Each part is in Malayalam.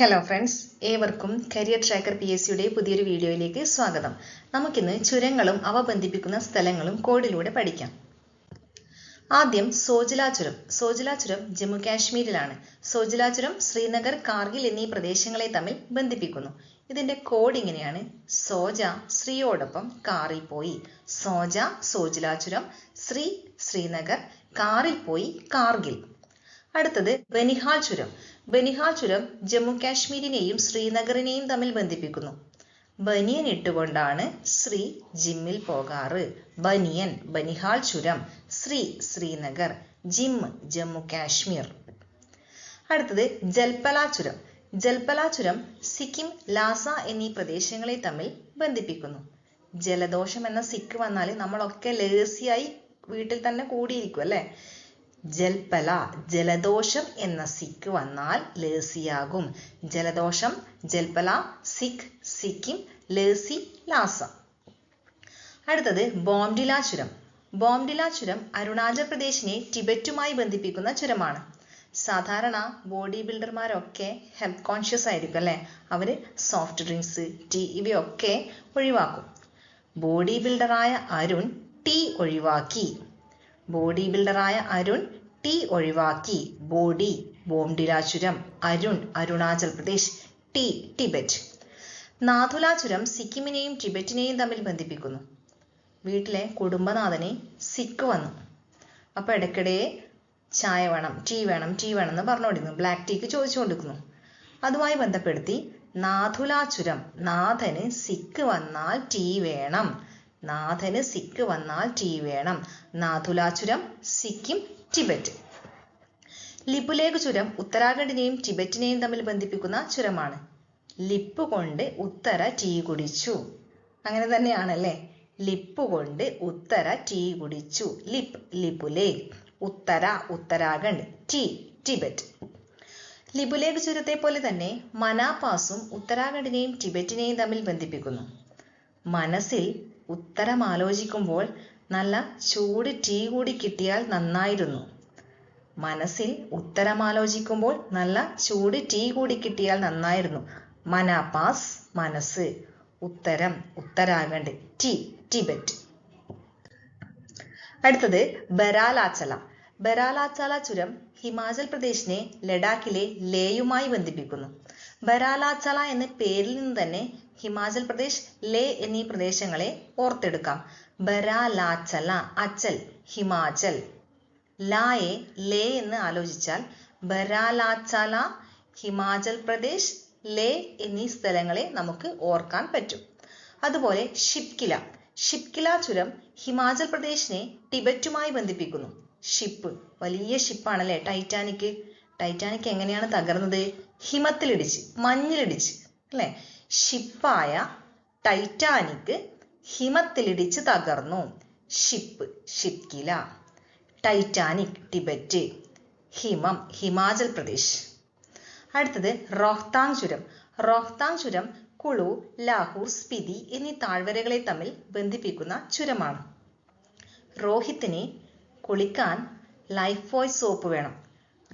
ഹലോ ഫ്രണ്ട്സ് ഏവർക്കും കരിയർ ട്രാക്കർ പി എസ് സിയുടെ പുതിയൊരു വീഡിയോയിലേക്ക് സ്വാഗതം. നമുക്കിന്ന് ചുരങ്ങളും അവ ബന്ധിപ്പിക്കുന്ന സ്ഥലങ്ങളും കോഡിലൂടെ പഠിക്കാം. ആദ്യം സോജിലാ ചുരം സോജിലാ ചുരം ജമ്മു കാശ്മീരിലാണ്. സോജിലാ ചുരം ശ്രീനഗർ കാർഗിൽ എന്നീ പ്രദേശങ്ങളെ തമ്മിൽ ബന്ധിപ്പിക്കുന്നു. ഇതിന്റെ കോഡ് ഇങ്ങനെയാണ്. സോജ ശ്രീയോടൊപ്പം കാറിൽ പോയി. സോജ സോജിലാ ചുരം ശ്രീ ശ്രീനഗർ കാറിൽ പോയി കാർഗിൽ. അടുത്തത് ബനിഹാൽ ചുരം ബനിഹാൽ ചുരം ജമ്മു കാശ്മീരിനെയും ശ്രീനഗറിനെയും തമ്മിൽ ബന്ധിപ്പിക്കുന്നു. ബനിയൻ ഇട്ടുകൊണ്ടാണ് ശ്രീ ജിമ്മിൽ പോകാറ്. ബനിയൻ ബനിഹാൽ ചുരം ശ്രീ ശ്രീനഗർ ജിം ജമ്മു കാശ്മീർ. അടുത്തത് ജൽപല ചുരം ജൽപല ചുരം സിക്കിം ലാസ എന്നീ പ്രദേശങ്ങളെ തമ്മിൽ ബന്ധിപ്പിക്കുന്നു. ജലദോഷം എന്ന സിക്ക് വന്നാൽ നമ്മളൊക്കെ ലേസിയായി വീട്ടിൽ തന്നെ കൂടിയിരിക്കും അല്ലേ? ജൽപല ജലദോഷം എന്ന സിക്ക് വന്നാൽ ലേസിയാകും. ജലദോഷം ജൽപല സിക്ക് സിക്കിം ലേസി ലാസ. അടുത്തത് ബോംഡില ചുരം ബോംഡില ചുരം അരുണാചൽ പ്രദേശിനെ ടിബറ്റുമായി ബന്ധിപ്പിക്കുന്ന ചുരമാണ്. സാധാരണ ബോഡി ബിൽഡർമാരൊക്കെ ഹെൽത്ത് കോൺഷ്യസ് ആയിരിക്കും അല്ലേ? അവർ സോഫ്റ്റ് ഡ്രിങ്ക്സ് ടീ ഇവയൊക്കെ ഒഴിവാക്കും. ബോഡി ബിൽഡറായ അരുൺ ടീ ഒഴിവാക്കി. ബോഡി ബിൽഡറായ അരുൺ ടീ ഒഴിവാക്കി. ബോഡി ബോംഡിലാചുരം അരുൺ അരുണാചൽ പ്രദേശ് ടി ടിബറ്റ്. നാഥുലാചുരം സിക്കിമിനെയും ടിബറ്റിനെയും തമ്മിൽ ബന്ധിപ്പിക്കുന്നു. വീട്ടിലെ കുടുംബനാഥനെ സിക്ക് വന്നു. അപ്പോൾ ഇടയ്ക്കിടെ ചായ വേണം ടീ വേണം ടീ വേണം എന്ന് പറഞ്ഞുകൊണ്ടിരുന്നു. ബ്ലാക്ക് ടീക്ക് ചോദിച്ചു കൊടുക്കുന്നു അതുമായി ബന്ധപ്പെടുത്തി നാഥുലാചുരം നാഥന് സിക്ക് വന്നാൽ ടീ വേണം. നാഥന് സിക്ക് വന്നാൽ ടീ വേണം. നാഥുലാചുരം സിക്കിം ടിബറ്റ്. ലിപുലേഖ് ചുരം ഉത്തരാഖണ്ഡിനെയും ടിബറ്റിനെയും തമ്മിൽ ബന്ധിപ്പിക്കുന്ന ചുരമാണ്. ലിപ്പ് കൊണ്ട് ഉത്തര ടീ കുടിച്ചു. അങ്ങനെ തന്നെയാണല്ലേ? ലിപ്പ് കൊണ്ട് ഉത്തര ടീ കുടിച്ചു. ലിപ് ലിപുലേഖ് ഉത്തര ഉത്തരാഖണ്ഡ് ടീ ടിബറ്റ്. ലിപുലേഖ് ചുരത്തെ പോലെ തന്നെ മനാപാസും ഉത്തരാഖണ്ഡിനെയും ടിബറ്റിനെയും തമ്മിൽ ബന്ധിപ്പിക്കുന്നു. മനസ്സിൽ ഉത്തരം ആലോചിക്കുമ്പോൾ നല്ല ചൂട് ടീ കൂടി കിട്ടിയാൽ നന്നായിരുന്നു. മനസ്സിൽ ഉത്തരം ആലോചിക്കുമ്പോൾ നല്ല ചൂട് ടീ കൂടി കിട്ടിയാൽ നന്നായിരുന്നു. മനാപാസ് മനസ്സ്. ഉത്തരം ഉത്തരാഖണ്ഡ്. ടി ടിബറ്റ്. അടുത്തത് ബരാലാച്ചല ബരാലാച്ചാല ചുരം ഹിമാചൽ പ്രദേശിനെ ലഡാക്കിലെ ലേയുമായി ബന്ധിപ്പിക്കുന്നു. ബരാലാച്ചല എന്ന പേരിൽ നിന്ന് തന്നെ ഹിമാചൽ പ്രദേശ് ലേ എന്നീ പ്രദേശങ്ങളെ ഓർത്തെടുക്കാം. ബരാലാചല അച്ചൽ ഹിമാചൽ. ലായെ ലേ എന്ന് ആലോചിച്ചാൽ ബരാലാചല ഹിമാചൽ പ്രദേശ് ലേ എന്നീ സ്ഥലങ്ങളെ നമുക്ക് ഓർക്കാൻ പറ്റും. അതുപോലെ ഷിപ്കില ഷിപ്കില ചുരം ഹിമാചൽ പ്രദേശിനെ ടിബറ്റുമായി ബന്ധിപ്പിക്കുന്നു. ഷിപ്പ് വലിയ ഷിപ്പാണല്ലേ ടൈറ്റാനിക്? ടൈറ്റാനിക് എങ്ങനെയാണ് തകർന്നത്? ഹിമത്തിലിടിച്ച് മഞ്ഞിലിടിച്ച് അല്ലേ? ഷിപ്പായ ടൈറ്റാനിക് ഹിമത്തിലിടിച്ച് തകർന്നു. ഷിപ്പ് ഷിപ്കില ടൈറ്റാനിക് ടിബറ്റ് ഹിമം ഹിമാചൽ പ്രദേശ്. അടുത്തത് റോഹ്താങ് ചുരം. റോഹ്താങ് ചുരം കുളു ലാഹൂർ സ്പിതി എന്നീ താഴ്വരകളെ തമ്മിൽ ബന്ധിപ്പിക്കുന്ന ചുരമാണ്. റോഹിത്തിനെ കുളിക്കാൻ ലൈഫ് ബോയ് സോപ്പ് വേണം.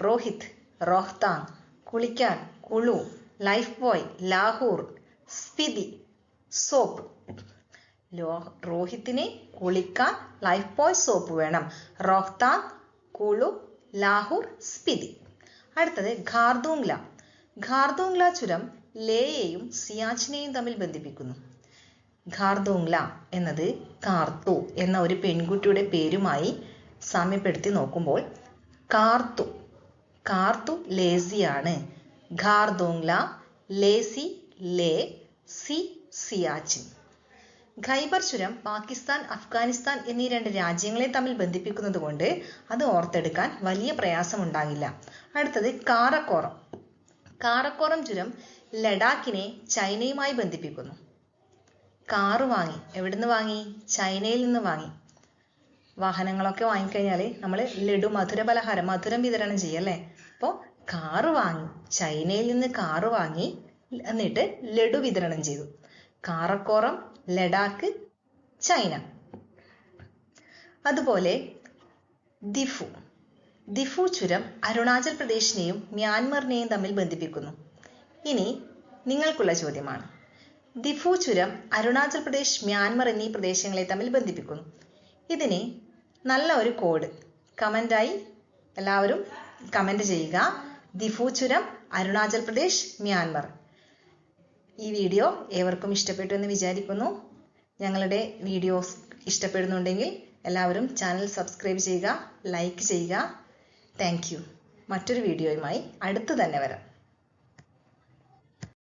റോഹിത് റോഹ്താങ് കുളിക്കാൻ Kullu Lifebuoy Lahaul Spiti soap. രോഹിത്തിന് കുളിക്കാൻ ലൈഫ് ബോയ് സോപ്പ് വേണം. റോഹ്താങ് കുളു ലാഹൂർ സ്പിതി. അടുത്തത് ഖാർദൂങ്ല ഖാർദൂങ്ല ചുരം ലേയെയും സിയാച്ചിനെയും തമ്മിൽ ബന്ധിപ്പിക്കുന്നു. ഖാർദൂങ്ല എന്നത് കാർത്തു എന്ന ഒരു പെൺകുട്ടിയുടെ പേരുമായി സാമ്യപ്പെടുത്തി നോക്കുമ്പോൾ കാർത്തു കാർത്തു ലേസിയാണ്. ഖാർദോങ്ല ലേസി ലേ സി സിയാച്ചിൻ. ഖൈബർ ചുരം പാകിസ്ഥാൻ അഫ്ഗാനിസ്ഥാൻ എന്നീ രണ്ട് രാജ്യങ്ങളെ തമ്മിൽ ബന്ധിപ്പിക്കുന്നത് കൊണ്ട് അത് ഓർത്തെടുക്കാൻ വലിയ പ്രയാസം ഉണ്ടാകില്ല അടുത്തത് കാറക്കോറം കാറക്കോറം ചുരം ലഡാക്കിനെ ചൈനയുമായി ബന്ധിപ്പിക്കുന്നു. കാറ് വാങ്ങി. എവിടുന്ന് വാങ്ങി? ചൈനയിൽ നിന്ന് വാങ്ങി. വാഹനങ്ങളൊക്കെ വാങ്ങിക്കഴിഞ്ഞാൽ നമ്മൾ ലഡു മധുര പലഹാരം മധുരം വിതരണം ചെയ്യല്ലേ അപ്പോൾ കാറ് വാങ്ങി ചൈനയിൽ നിന്ന് കാറ് വാങ്ങി എന്നിട്ട് ലഡു വിതരണം ചെയ്തു. കാറക്കോറം ലഡാക്ക് ചൈന. അതുപോലെ ദിഫു. ദിഫു ചുരം അരുണാചൽ പ്രദേശിനെയും മ്യാൻമറിനെയും തമ്മിൽ ബന്ധിപ്പിക്കുന്നു. ഇനി നിങ്ങൾക്കുള്ള ചോദ്യമാണ്. ദിഫു ചുരം അരുണാചൽ പ്രദേശ് മ്യാൻമർ എന്നീ പ്രദേശങ്ങളെ തമ്മിൽ ബന്ധിപ്പിക്കുന്നു. ഇതിന് നല്ല ഒരു കോഡ് കമന്റായി എല്ലാവരും കമന്റ് ചെയ്യുക. ദിഫു ചുരം അരുണാചൽ പ്രദേശ് മ്യാൻമർ. ഈ വീഡിയോ ഏവർക്കും ഇഷ്ടപ്പെട്ടു എന്ന് വിചാരിക്കുന്നു. ഞങ്ങളുടെ വീഡിയോസ് ഇഷ്ടപ്പെടുന്നുണ്ടെങ്കിൽ എല്ലാവരും ചാനൽ സബ്സ്ക്രൈബ് ചെയ്യുക ലൈക്ക് ചെയ്യുക. താങ്ക് മറ്റൊരു വീഡിയോയുമായി അടുത്ത് തന്നെ വരാം.